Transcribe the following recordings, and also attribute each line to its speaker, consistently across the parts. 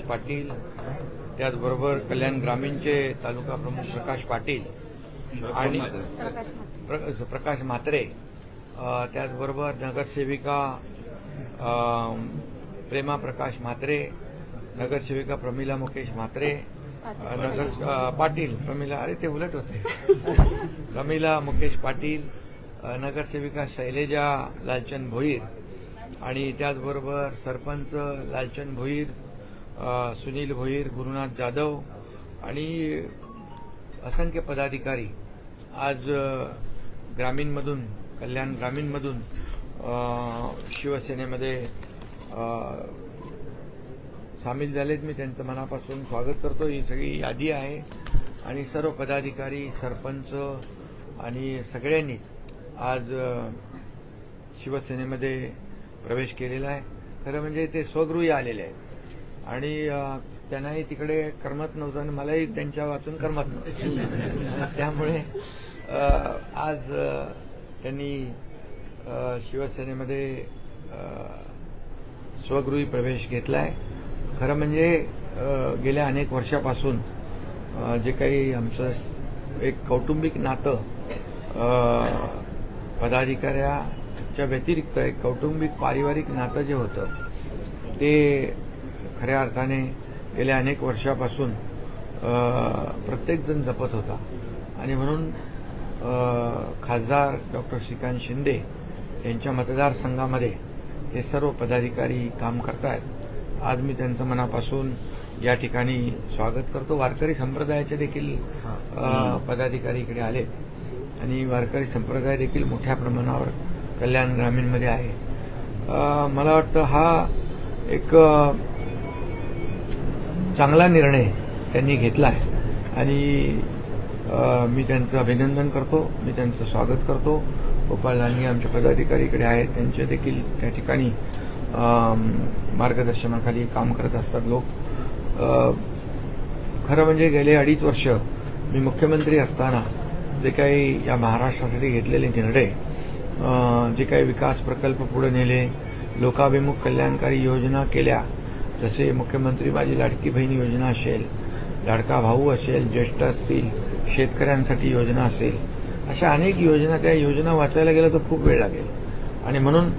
Speaker 1: पाटील त्याचबरोबर कल्याण ग्रामीणचे तालुका प्रमुख प्रकाश पाटील आणि प्र- प्रकाश म्हात्रे त्याचबरोबर नगरसेविका प्रेमा प्रकाश म्हात्रे नगरसेविका प्रमिला मुकेश म्हात्रे नगर पाटील प्रमिला अरे ते उलट होते. प्रमिला मुकेश पाटील नगरसेविका शैलेजा लालचंद भोईर आणि त्याचबरोबर सरपंच लालचंद भोईर सुनील भोईर गुरुनाथ जाधव आणि असंख्य पदाधिकारी आज ग्रामीणमधून कल्याण ग्रामीणमधून शिवसेनेमध्ये सामील झालेत. मी त्यांचं मनापासून स्वागत करतो. ही सगळी यादी आहे. आणि सर्व पदाधिकारी सरपंच आणि सगळ्यांनीच आज शिवसेनेमध्ये प्रवेश केलेला आहे. खरं म्हणजे ते स्वगृही आलेले आहेत. आणि त्यांनाही तिकडे करमत नव्हतं आणि मलाही त्यांच्या वाचून करमत नव्हतं. त्यामुळे आज त्यांनी शिवसेनेमध्ये स्वगृही प्रवेश घेतलाय. खरं म्हणजे गेल्या अनेक वर्षापासून जे काही आमचं एक कौटुंबिक नातं पदाधिकाऱ्याच्या व्यतिरिक्त एक कौटुंबिक पारिवारिक नातं जे होतं ते खऱ्या अर्थाने गेल्या अनेक वर्षापासून प्रत्येकजण जपत होता. आणि म्हणून खासदार डॉक्टर श्रीकांत शिंदे यांच्या मतदारसंघामध्ये हे सर्व पदाधिकारी काम करतायत. आज मी त्यांचं मनापासून या ठिकाणी स्वागत करतो. वारकरी संप्रदायाचे देखील पदाधिकारी इकडे आलेत. आणि वारकरी संप्रदाय देखील मोठ्या प्रमाणावर कल्याण ग्रामीणमध्ये आहे. मला वाटतं हा एक चांगला निर्णय त्यांनी घेतला आहे आणि मी त्यांचं अभिनंदन करतो मी त्यांचं स्वागत करतो. गोपाळ लांडगे आमचे पदाधिकारी इकडे आहेत त्यांचे देखील त्या ठिकाणी मार्गदर्शनाखाली काम करत असतात लोक. खरं म्हणजे गेले अडीच वर्ष मी मुख्यमंत्री असताना जे काही या महाराष्ट्रासाठी घेतलेले निर्णय जे काही विकास प्रकल्प पुढे नेले लोकाभिमुख कल्याणकारी योजना केल्या जसे मुख्यमंत्री माझी लाडकी बहीण योजना असेल लाडका भाऊ असेल ज्येष्ठ असतील शेतकऱ्यांसाठी योजना असेल अशा अनेक योजना त्या योजना वाचायला गेलं तर खूप वेळ लागेल. आणि म्हणून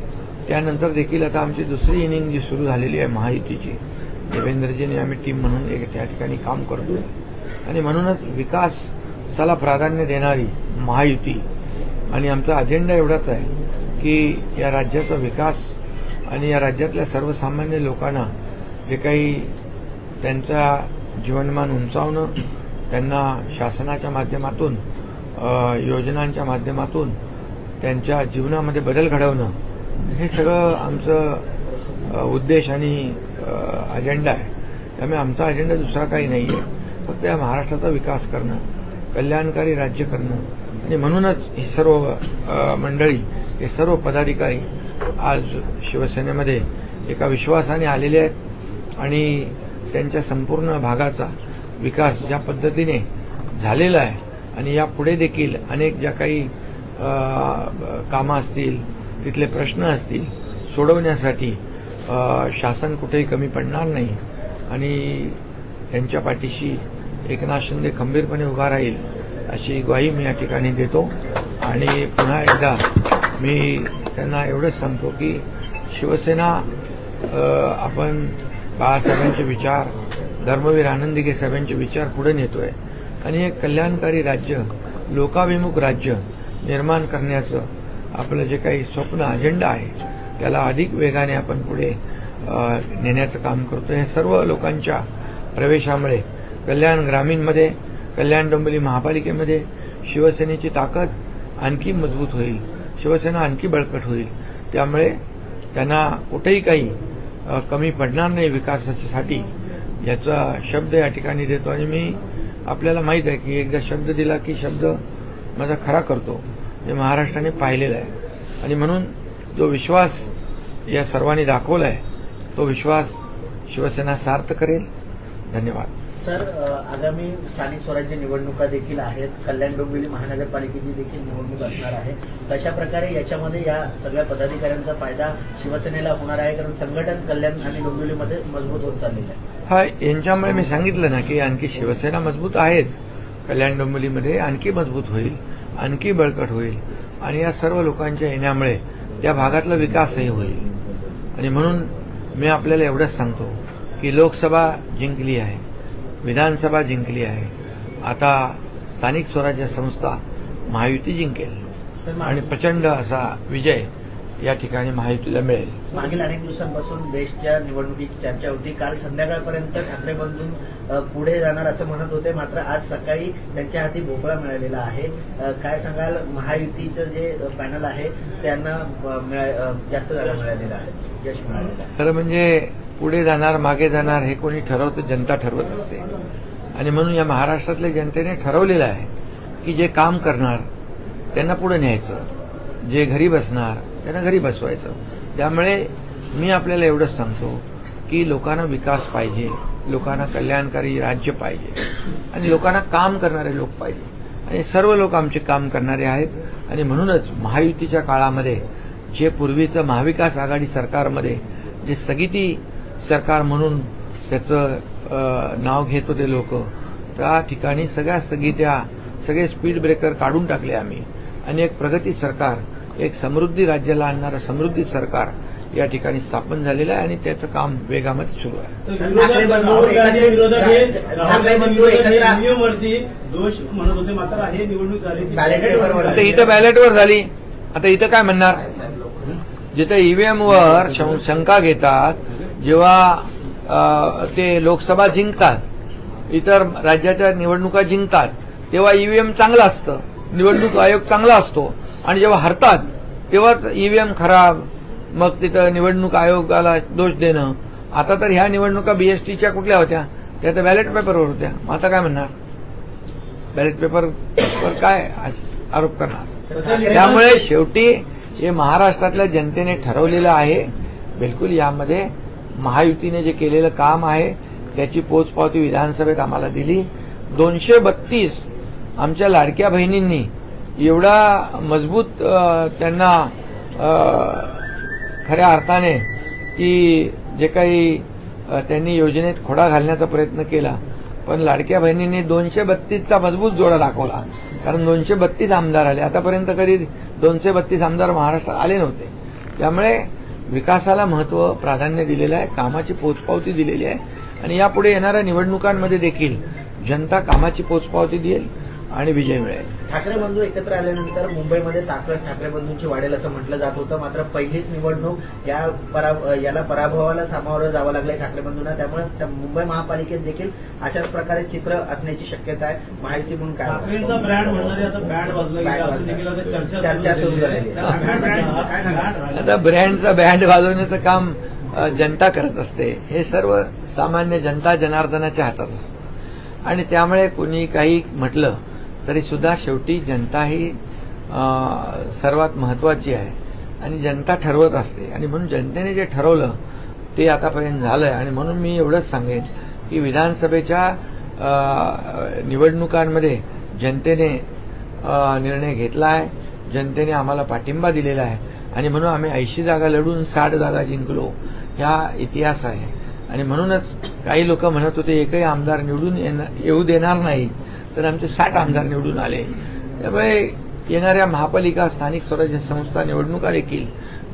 Speaker 1: त्यानंतर देखील आता आमची दुसरी इनिंग जी सुरू झालेली आहे महायुतीची देवेंद्रजीने आम्ही टीम म्हणून एक त्या ठिकाणी काम करतोय. आणि म्हणूनच विकासाला प्राधान्य देणारी महायुती आणि आमचा अजेंडा एवढाच आहे की या राज्याचा विकास आणि या राज्यातल्या सर्वसामान्य लोकांना जे काही त्यांचा जीवनमान उंचावणं त्यांना शासनाच्या माध्यमातून योजनांच्या माध्यमातून त्यांच्या जीवनामध्ये बदल घडवणं हे सगळं आमचं उद्देश आणि अजेंडा आहे. त्यामुळे आमचा अजेंडा दुसरा काही नाही आहे फक्त या महाराष्ट्राचा विकास करणं कल्याणकारी राज्य करणं आणि म्हणूनच ही सर्व मंडळी हे सर्व पदाधिकारी आज शिवसेनेमध्ये एका विश्वासाने आलेले आहेत. आणि त्यांच्या संपूर्ण भागाचा विकास ज्या पद्धतीने झालेला आहे आणि यापुढे देखील अनेक ज्या काही कामं असतील तिथले प्रश्न असतील सोडवण्यासाठी शासन कुठेही कमी पडणार नाही आणि त्यांच्या पाठीशी एकनाथ शिंदे खंबीरपणे उभा राहील अशी ग्वाही मी या ठिकाणी देतो. आणि पुन्हा एकदा मी त्यांना एवढंच सांगतो की शिवसेना आपण बाळासाहेबांचे विचार धर्मवीर आनंदीगे साहेबांचे विचार पुढे नेतोय. आणि हे कल्याणकारी राज्य लोकाभिमुख राज्य निर्माण करण्याचं आपलं जे काही स्वप्न अजेंडा आहे त्याला अधिक वेगाने आपण पुढे नेण्याचं काम करतो हे सर्व लोकांच्या प्रवेशामुळे कल्याण ग्रामीणमध्ये कल्याण डोंबिवली महापालिकेमध्ये शिवसेनेची ताकद आणखी मजबूत होईल. शिवसेना आणखी बळकट होईल. त्यामुळे त्यांना कुठेही काही कमी पडणार नाही विकासासाठी याचा शब्द या ठिकाणी देतो. आणि मी आपल्याला माहीत आहे की एकदा शब्द दिला की शब्द माझा खरा करतो. हे महाराष्ट्राने पाहिलेलं आहे. आणि म्हणून जो विश्वास या सर्वांनी दाखवला आहे तो विश्वास शिवसेना सार्थ करेल. धन्यवाद.
Speaker 2: सर आगामी स्थानिक स्वराज्य निवडणुका देखील आहेत. कल्याण डोंबिवली महानगरपालिकेची देखील निवडणूक असणार आहे. कशा प्रकारे याच्यामध्ये या सगळ्या पदाधिकाऱ्यांचा फायदा शिवसेनेला होणार आहे कारण संघटन कल्याण आणि डोंबिवलीमध्ये मजबूत होत चाललेलं आहे.
Speaker 1: हा यांच्यामुळे मी सांगितलं ना की आणखी शिवसेना मजबूत आहेच. कल्याण डोंबिवलीमध्ये आणखी मजबूत होईल आणखी बळकट होईल. आणि या सर्व लोकांच्या येण्यामुळे त्या भागातला विकासही होईल. आणि म्हणून मी आपल्याला एवढंच सांगतो की लोकसभा जिंकली आहे. विधानसभा जिंकली आहे. आता स्थानिक स्वराज्य संस्था महायुती जिंकेल. आणि प्रचंड असा विजय या ठिकाणी महायुतीला मिळेल.
Speaker 2: मागील अनेक दिवसांपासून बेस्टच्या निवडणुकीची चर्चा होती. काल संध्याकाळपर्यंत ठाकरे बंधून पुढे जाणार असं म्हणत होते. मात्र आज सकाळी त्यांच्या हाती भोपळा मिळालेला आहे. काय सांगाल? महायुतीचं जे पॅनल आहे त्यांना जास्त जागा मिळालेल्या आहे यश मिळालेलं आहे.
Speaker 1: खरं म्हणजे पुढे जाणार मागे जाणार हे कोणी ठरवतं जनता ठरवत असते. आणि म्हणून या महाराष्ट्रातल्या जनतेने ठरवलेलं आहे की जे काम करणार त्यांना पुढे न्यायचं. जे घरी बसणार त्यांना घरी बसवायचं. त्यामुळे मी आपल्याला एवढंच सांगतो की लोकांना विकास पाहिजे लोकांना कल्याणकारी राज्य पाहिजे आणि लोकांना काम करणारे लोक पाहिजे. आणि सर्व लोक आमचे काम करणारे आहेत. आणि म्हणूनच महायुतीच्या काळामध्ये जे पूर्वीचं महाविकास आघाडी सरकारमध्ये जे स्थगिती सरकार म्हणून त्याचं नाव घेत होते लोक त्या ठिकाणी सगळ्या स्थगित्या सगळे स्पीड ब्रेकर काढून टाकले आम्ही आणि एक प्रगती सरकार एक समृद्धी राज्याला आणणारं समृद्धी सरकार या ठिकाणी स्थापन झालेलं आहे आणि त्याचं काम वेगामध्ये सुरू आहे
Speaker 3: हे हे हे
Speaker 1: इथं बॅलेटवर झाली आता इथं काय म्हणणार जिथे ईव्हीएम वर शं- शंका घेतात जेव्हा ते लोकसभा जिंकतात इतर राज्याच्या निवडणुका जिंकतात तेव्हा ईव्हीएम चांगलं असतं निवडणूक आयोग चांगला असतो. आणि जेव्हा हरतात तेव्हाच ईव्हीएम खराब मग तिथं निवडणूक आयोगाला दोष देणं. आता तर ह्या निवडणुका बीएसटीच्या कुठल्या होत्या? त्या तर बॅलेट पेपरवर होत्या. मग आता काय म्हणणार? बॅलेट पेपरवर काय आरोप करणार? त्यामुळे शेवटी हे महाराष्ट्रातल्या जनतेने ठरवलेलं आहे. बिलकुल यामध्ये महायुतीने जे केलेलं काम आहे त्याची पोचपावती विधानसभेत आम्हाला दिली. दोनशे बत्तीस आमच्या लाडक्या बहिणींनी एवढा मजबूत त्यांना खऱ्या अर्थाने की जे काही त्यांनी योजनेत खोडा घालण्याचा प्रयत्न केला पण लाडक्या बहिणींनी दोनशे बत्तीसचा मजबूत जोडा दाखवला. कारण दोनशे बत्तीस आमदार आले. आतापर्यंत कधी दोनशे बत्तीस आमदार महाराष्ट्रात आले नव्हते. त्यामुळे विकासाला महत्त्व प्राधान्य दिलेलं आहे कामाची पोचपावती दिलेली आहे. आणि यापुढे येणाऱ्या निवडणुकांमध्ये देखील जनता कामाची पोचपावती देईल. आणि विजय मिळेल.
Speaker 2: ठाकरे बंधू एकत्र आल्यानंतर मुंबईमध्ये ताकद ठाकरे बंधूंची वाढेल असं म्हटलं जात होतं. मात्र पहिलीच निवडणूक या परा याला पराभवाला सामोरं जावं लागलंय ठाकरे बंधूंना. त्यामुळे त्या मुंबई महापालिकेत देखील अशाच प्रकारे चित्र असण्याची शक्यता आहे. महायुती म्हणून काय
Speaker 3: ठाकरेंचा ब्रँड म्हणणारे आता वाजला चर्चा
Speaker 2: सुरू झालेली
Speaker 1: आता ब्रँडचा बँड वाजवण्याचं काम जनता करत असते. हे सर्व सामान्य जनता जनार्दनाच्या हातात असतं. आणि त्यामुळे कुणी काही म्हटलं तरी सुद्धा शेवटी जनता ही सर्वात महत्वाची आहे. आणि जनता ठरवत असते. आणि म्हणून जनतेने जे ठरवलं ते आतापर्यंत झालंय. आणि म्हणून मी एवढंच सांगेन की विधानसभेच्या निवडणुकांमध्ये जनतेने निर्णय घेतला आहे. जनतेने आम्हाला पाठिंबा दिलेला आहे. आणि म्हणून आम्ही ऐंशी जागा लढून साठ जागा जिंकलो हा इतिहास आहे. आणि म्हणूनच काही लोक म्हणत होते एकही आमदार निवडून येऊ देणार नाही. तर आमचे साठ आमदार निवडून आले. त्यामुळे येणाऱ्या महापालिका स्थानिक स्वराज्य संस्था निवडणुका देखील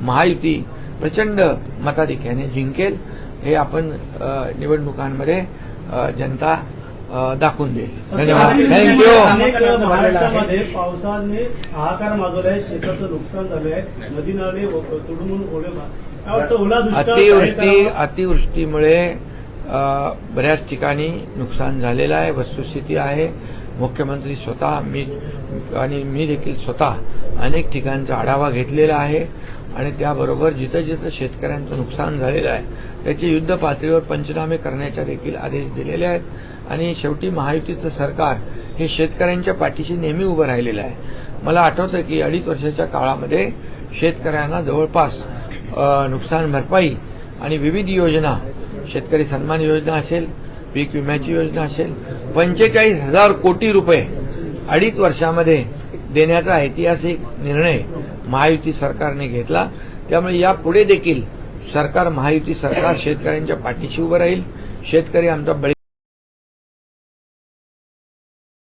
Speaker 1: महायुती प्रचंड मताधिक्याने जिंकेल. हे आपण निवडणुकांमध्ये जनता दाखवून देईल. धन्यवाद. थँक्यू
Speaker 3: पावसाने हाहाकार माजवलाय शेताचं नुकसान झालंय नदी नाले तुडून ओला जाहीर
Speaker 1: अतिवृष्टी? अतिवृष्टीमुळे बऱ्याच ठिकाणी नुकसान झालेलं आहे वस्तुस्थिती आहे. मुख्यमंत्री स्वतः मी आणि मी देखील स्वतः अनेक ठिकाणचा आढावा घेतलेला आहे. आणि त्याबरोबर जिथं जिथं शेतकऱ्यांचं नुकसान झालेलं आहे त्याचे युद्ध पातळीवर पंचनामे करण्याच्या देखील आदेश दिलेले आहेत. आणि शेवटी महायुतीचं सरकार हे शेतकऱ्यांच्या पाठीशी नेहमी उभं राहिलेलं आहे. मला आठवतं की अडीच वर्षाच्या काळामध्ये शेतकऱ्यांना जवळपास नुकसान भरपाई आणि विविध योजना शेतकरी सन्मान योजना असेल पीक विम्याची योजना असेल पंचेचाळीस हजार कोटी रुपये अडीच वर्षामध्ये देण्याचा ऐतिहासिक निर्णय महायुती सरकारने घेतला. त्यामुळे यापुढे देखील सरकार महायुती सरकार शेतकऱ्यांच्या पाठीशी उभं राहील. शेतकरी आमचा बळी